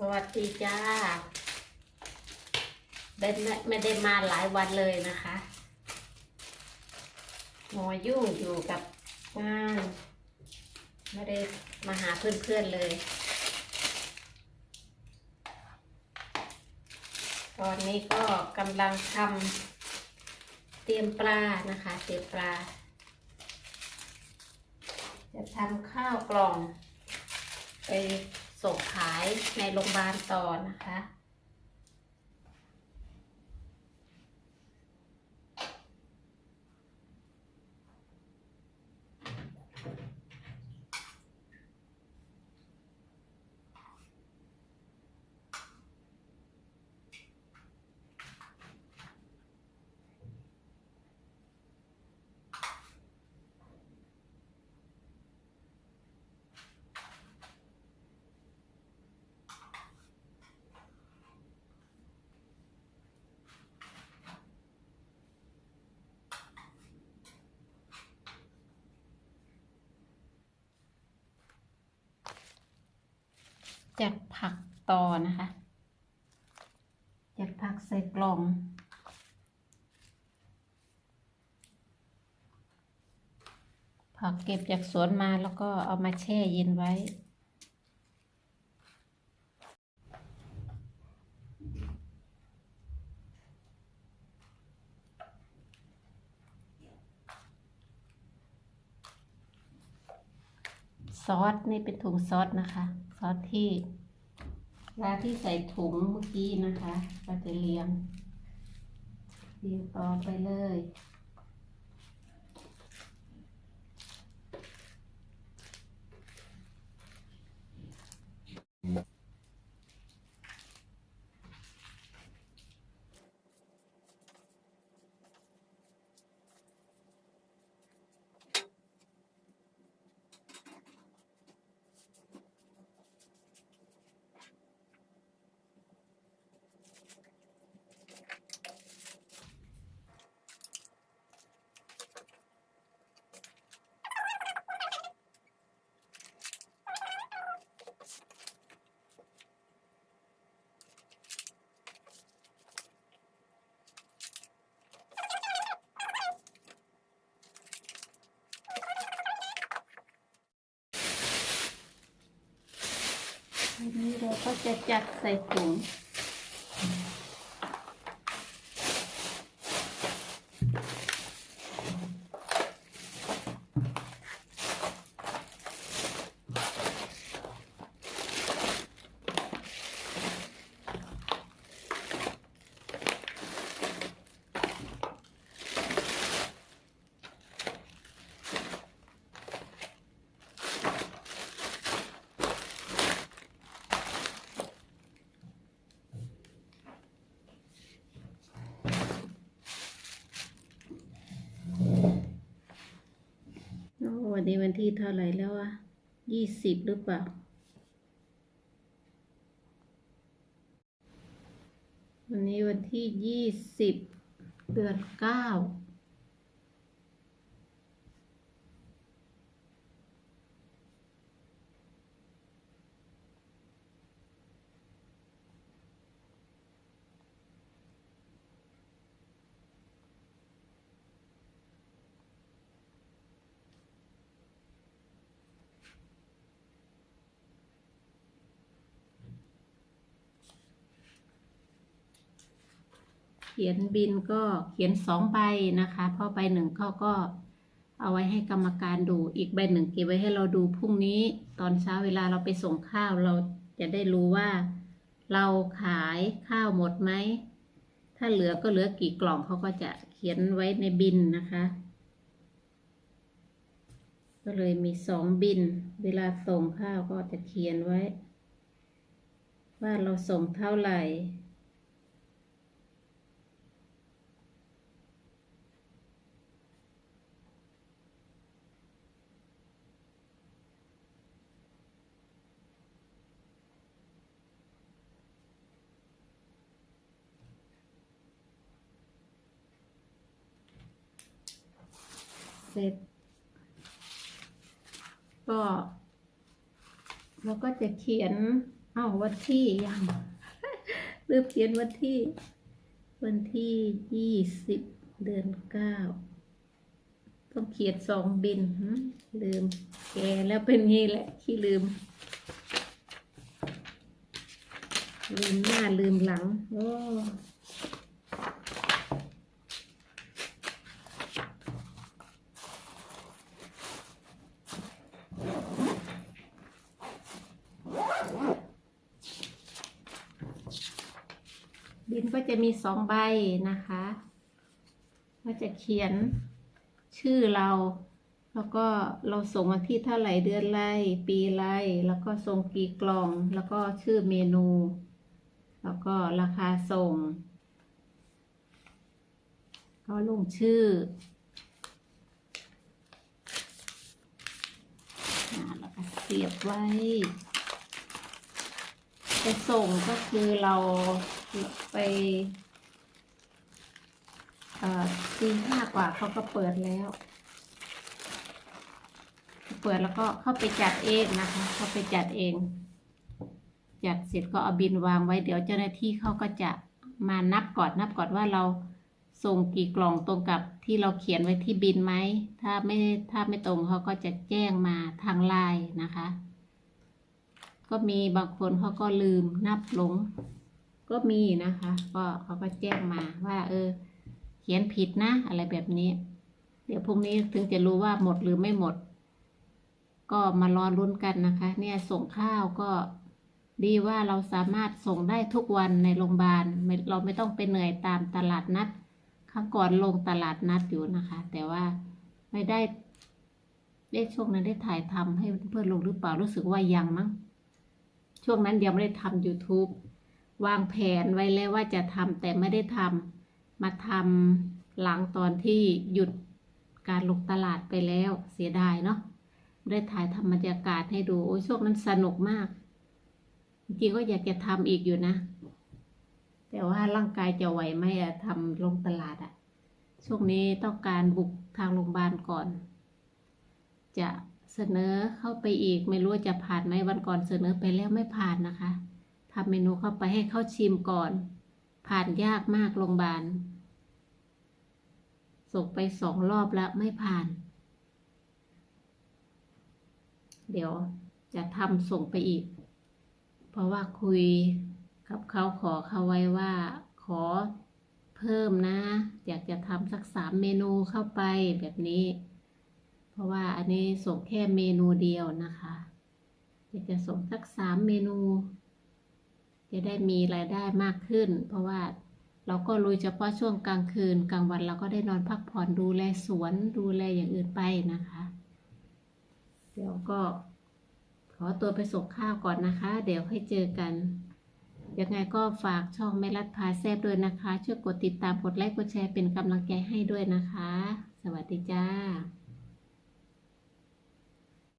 สวัสดีจ้าได้ไม่ไม่ได้มาหลายวันเลยนะคะหมอยุ่งอยู่กับงานไม่ได้มาหาเพื่อนๆเลย ตอนนี้ก็กำลังทำเตรียมปลานะคะ เตรียมปลา จะทำข้าวกล่อง ไป ส่งขายในโรงพยาบาลต่อนะคะ จัดผักต่อนะคะจัดผักใส่กล่อง ผักเก็บจากสวนมาแล้วก็เอามาแช่เย็นไว้ ซอส นี่เป็นถุงซอสนะคะ อสที่ลาที่ใส่ถุงเมื่อกี้นะคะก็จะเรียงเรียงต่อไปเลย นี้เราก็จะจัดใส่ถุง วันนี้วันที่เท่าไหร่แล้ววะยี่สิบหรือเปล่า วันนี้วันที่ยี่สิบเดือนเก้า เขียนบินก็เขียนสองใบนะคะ เพราะใบหนึ่งเขาก็เอาไว้ให้กรรมการดู อีกใบหนึ่งเก็บไว้ให้เราดูพรุ่งนี้ตอนเช้าเวลาเราไปส่งข้าวเราจะได้รู้ว่า เราขายข้าวหมดไหม ถ้าเหลือก็เหลือกี่กล่องเขาก็จะเขียนไว้ในบินนะคะ ก็เลยมีสองบิน เวลาส่งข้าวก็จะเขียนไว้ ว่าเราส่งเท่าไหร่ เสร็จ ก็เราก็จะเขียนอ้าววันที่ยังลืมเขียนวันที่ วันที่ยี่สิบเดือนเก้าต้องเขียนสองบินลืม แกแล้วเป็นงี้แหละขี้ลืม ลืมหน้าลืมหลัง โอ้ บินก็จะมีสองใบนะคะ ก็จะเขียนชื่อเรา แล้วก็เราส่งวันที่เท่าไหร่เดือนไรปีไรแล้วก็ส่งกี่กล่อง แล้วก็ชื่อเมนู แล้วก็ราคาส่ง ก็ลงชื่อแล้วก็เสียบไว้ จะส่งก็คือเรา ไปตีห้ากว่าเขาก็เปิดแล้ว เปิดแล้วก็เข้าไปจัดเองนะคะ เข้าไปจัดเอง จัดเสร็จก็เอาบินวางไว้เดี๋ยวเจ้าหน้าที่เขาก็จะมานับก่อนนับก่อนว่าเราส่งกี่กล่องตรงกับที่เราเขียนไว้ที่บินไหม ถ้าไม่ถ้าไม่ตรงเขาก็จะแจ้งมาทางไลน์นะคะ ก็มีบางคนเขาก็ลืมนับหลง ก็มีนะคะ ก็เขาก็แจ้งมาว่า เออ เขียนผิดนะ อะไรแบบนี้ เดี๋ยวพรุ่งนี้ถึงจะรู้ว่าหมดหรือไม่หมด ก็มารอลุ้นกันนะคะ เนี่ยส่งข้าวก็ดีว่าเราสามารถส่งได้ทุกวันในโรงพยาบาลเราไม่ต้องไปเหนื่อยตามตลาดนัดครั้งก่อนลงตลาดนัดอยู่นะคะ แต่ว่าไม่ได้ได้ช่วงนั้นได้ถ่ายทำให้เพื่อนลงหรือเปล่ารู้สึกว่ายังมั้งช่วงนั้นยังไม่ได้ทำ YouTube วางแผนไว้แล้วว่าจะทำแต่ไม่ได้ทำมาทำหลังตอนที่หยุดการลงตลาดไปแล้วเสียดายเนาะได้ถ่ายทำบรรยากาศให้ดูโอ้ยช่วงนั้นสนุกมากจริงก็อยากจะทำอีกอยู่นะ แต่ว่าร่างกายจะไหวไหมอะทำลงตลาดอะช่วงนี้ต้องการบุกทางโรงพยาบาลก่อน จะเสนอเข้าไปอีกไม่รู้จะผ่านไหมวันก่อนเสนอไปแล้วไม่ผ่านนะคะ ทำเมนูเข้าไปให้เขาชิมก่อน ผ่านยากมากโรงพยาบาลส่งไปสองรอบแล้วไม่ผ่าน เดี๋ยวจะทำส่งไปอีก เพราะว่าคุยกับเขาขอเขาไว้ว่า ขอเพิ่มนะ อยากจะทำสักสามเมนูเข้าไปแบบนี้ เพราะว่าอันนี้ส่งแค่เมนูเดียวนะคะ อยากจะส่งสักสามเมนู จะได้มีรายได้มากขึ้น เพราะว่าเราก็ลุยเฉพาะช่วงกลางคืน กลางวันเราก็ได้นอนพักผ่อนดูแลสวนดูแลอย่างอื่นไปนะคะ เดี๋ยวก็ขอตัวไปส่งข้าวก่อนนะคะ เดี๋ยวให้เจอกัน ยังไงก็ฝากช่องแม่รัดพาแซบด้วยนะคะ ช่วยกดติดตามกดไลค์กดแชร์เป็นกำลังใจให้ด้วยนะคะ สวัสดีจ้า